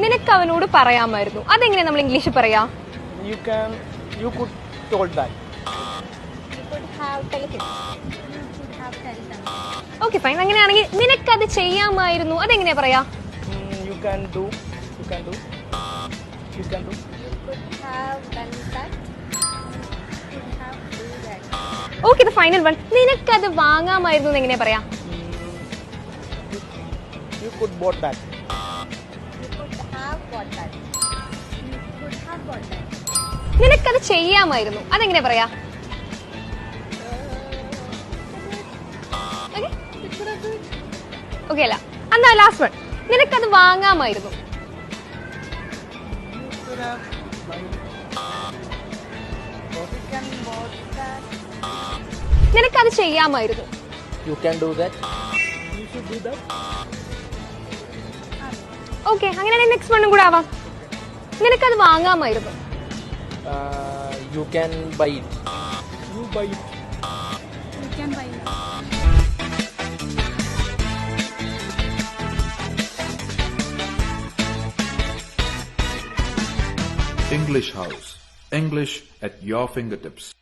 നിനക്ക് അവനോട് പറയാമായിരുന്നു. അതെങ്ങനെ നമ്മൾ ഇംഗ്ലീഷിൽ പറയാ? You can, you could told that. Okay fine അങ്ങനെയാണെങ്കിൽ നിനക്കത് ചെയ്യാമായിരുന്നു. അതെങ്ങനെയാ പറയാ? Mm, you can do, you can do, you can do. Okay ഇത് ഫൈനൽ വൺ നിനക്കത് വാങ്ങാമായിരുന്നു എന്ന് എങ്ങനെയാ പറയാ? Mm, you could bought that. നിനക്കത് ചെയ്യാമായിരുന്നു. അതെങ്ങനെ പറയാ? ഓക്കെ അല്ല. എന്നാ ലാസ്റ്റ് വൺ നിനക്കത് വാങ്ങാമായിരുന്നു. നിനക്കത് ചെയ്യാമായിരുന്നു. You can do that you should do that okay അങ്ങനെയാണെങ്കിൽ നെക്സ്റ്റ് വണ്ണും കൂടെ ആവാം. നിനക്കത് വാങ്ങാമായിരുന്നു. Uh, you can buy it. You buy it. English House. English at your fingertips.